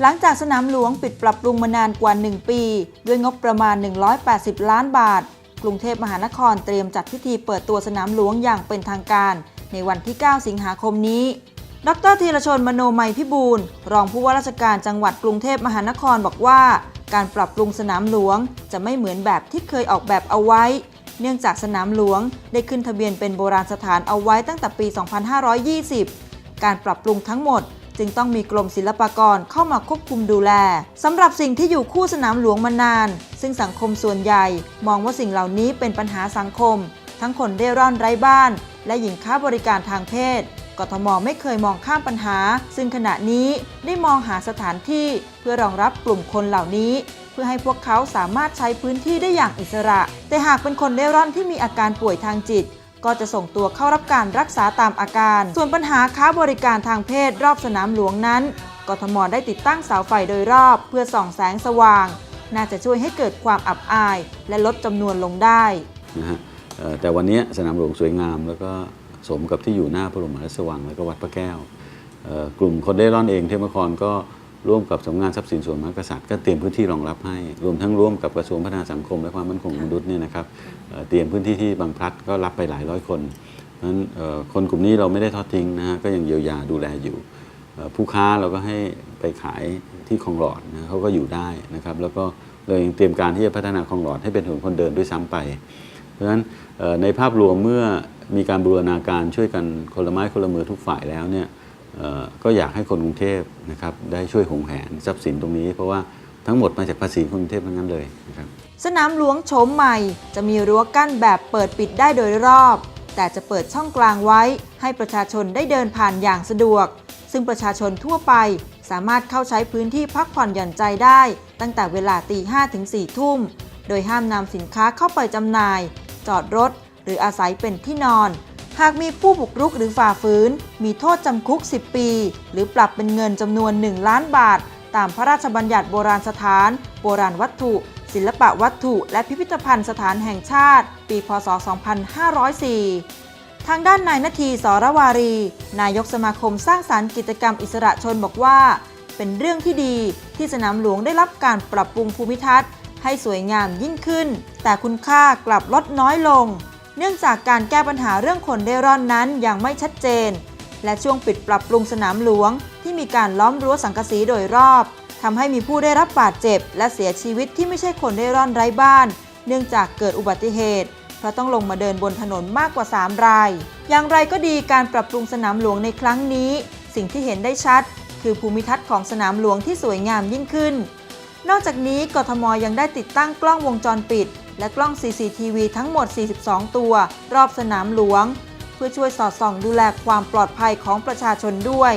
หลังจากสนามหลวงปิดปรับปรุงมานานกว่า 1 ปี ด้วยงบประมาณ 180 ล้านบาท กรุงเทพมหานครเตรียมจัดพิธีเปิดตัวสนามหลวงอย่างเป็นทางการ ในวันที่ 9 สิงหาคมนี้ ดรธีรชนมโนมัยพิบูลรองผู้ว่าราชการจังหวัดกรุงเทพมหานครบอกว่า การปรับปรุงสนามหลวงจะไม่เหมือนแบบที่เคยออกแบบเอาไว้ เนื่องจากสนามหลวงได้ขึ้นทะเบียนเป็นโบราณสถานเอาไว้ตั้งแต่ปี 2520 การปรับปรุงทั้งหมด จึงต้องมีกรมศิลปากรเข้ามาควบคุมดูแลสำหรับสิ่งที่อยู่คู่สนามหลวงมานาน ซึ่งสังคมส่วนใหญ่ มองว่าสิ่งเหล่านี้เป็นปัญหาสังคม ทั้งคนเร่ร่อนไร้บ้าน และหญิงค้าบริการทางเพศกทมไม่เคยมองข้ามปัญหา ซึ่งขณะนี้ได้มองหาสถานที่เพื่อรองรับกลุ่มคนเหล่านี้ เพื่อให้พวกเขาสามารถใช้พื้นที่ได้อย่างอิสระ แต่หากเป็นคนเร่ร่อนที่มีอาการป่วยทางจิต ก็จะส่งตัวเข้ารับการรักษาตามอาการ ส่วนปัญหาค้าบริการทางเพศรอบสนามหลวงนั้น กทมได้ติดตั้งเสาไฟโดยรอบ เพื่อส่องแสงสว่าง น่าจะช่วยให้เกิดความอับอาย และลดจำนวนลงได้นะฮะแต่วันนี้สนามหลวงสวยงามแล้วก็สมกับที่อยู่หน้าพระบรมมหาราชวังแล้วก็วัดพระแก้ว กลุ่มคนเร่ร่อนเองเทพนครก็ ร่วมกับสำนักงานทรัพย์สินส่วนพระมหากษัตริย์ก็เตรียมพื้นที่รองรับให้ รวมทั้งร่วมกับกระทรวงพัฒนาสังคมและความมั่นคงของมนุษย์เนี่ยนะครับเตรียมพื้นที่ที่บางพลัดก็รับไปหลายร้อยคนเพราะฉะนั้นคนกลุ่มนี้เราไม่ได้ทอดทิ้งนะฮะก็ยังเยียวยาดูแลอยู่ ผู้ค้าเราก็ให้ไปขายที่คลองหลอดนะเขาก็อยู่ได้นะครับแล้วก็เรายังเตรียมการที่จะพัฒนาคลองหลอดให้เป็นถนนคนเดินด้วยซ้ำไป เพราะฉะนั้นในภาพรวมเมื่อมีการบูรณาการช่วยกันคนละไม้คนละมือทุกฝ่ายแล้วเนี่ย ก็อยากให้คนกรุงเทพนะครับได้ช่วยหงแหนทรัพย์สินตรงนี้ เพราะว่าทั้งหมดมาจากภาษีคนกรุงเทพทั้งนั้นเลยนะครับสนามหลวงโฉมใหม่ จะมีรั้วกั้นแบบเปิดปิดได้โดยรอบ แต่จะเปิดช่องกลางไว้ ให้ประชาชนได้เดินผ่านอย่างสะดวก ซึ่งประชาชนทั่วไปสามารถเข้าใช้พื้นที่พักผ่อนหย่อนใจได้ ตั้งแต่เวลาตีห้ถึง4ทุ่ม โดยห้ามนำสินค้าเข้าไปจำหน่าย จอดรถ หรืออาศัยเป็นที่นอน หากมีผู้บุกรุกหรือฝ่าฝืน มีโทษจำคุก 10 ปี หรือปรับเป็นเงินจำนวน 1 ล้านบาท ตามพระราชบัญญัติโบราณสถาน โบราณวัตถุ ศิลปะวัตถุ และพิพิธภัณฑ์สถานแห่งชาติ ปี พศ 2504 ทางด้านนายนาทีสรวารี นายกสมาคมสร้างสารรค์กิจกรรมอิสระชนบอกว่า เป็นเรื่องที่ดีที่สนามหลวงได้รับการปรับปรุงภูมิทัศน์ ให้สวยงามยิ่งขึ้น แต่คุณค่ากลับลดน้อยลง เนื่องจากการแก้ปัญหาเรื่องคนเร่ร่อนนั้นยังไม่ชัดเจน และช่วงปิดปรับปรุงสนามหลวง ที่มีการล้อมรั้วสังกะสีโดยรอบทำให้มีผู้ได้รับบาดเจ็บ และเสียชีวิตที่ไม่ใช่คนเร่ร่อนไร้บ้าน เนื่องจากเกิดอุบัติเหตุ เพราะต้องลงมาเดินบนถนนมากกว่า 3 ราย อย่างไรก็ดีการปรับปรุงสนามหลวงในครั้งนี้ สิ่งที่เห็นได้ชัด คือภูมิทัศน์ของสนามหลวงที่สวยงามยิ่งขึ้น นอกจากนี้กทมยังได้ติดตั้งกล้องวงจรปิด และกล้อง CCTV ทั้งหมด 42 ตัว รอบสนามหลวง เพื่อช่วยสอดส่องดูแลความปลอดภัยของประชาชนด้วย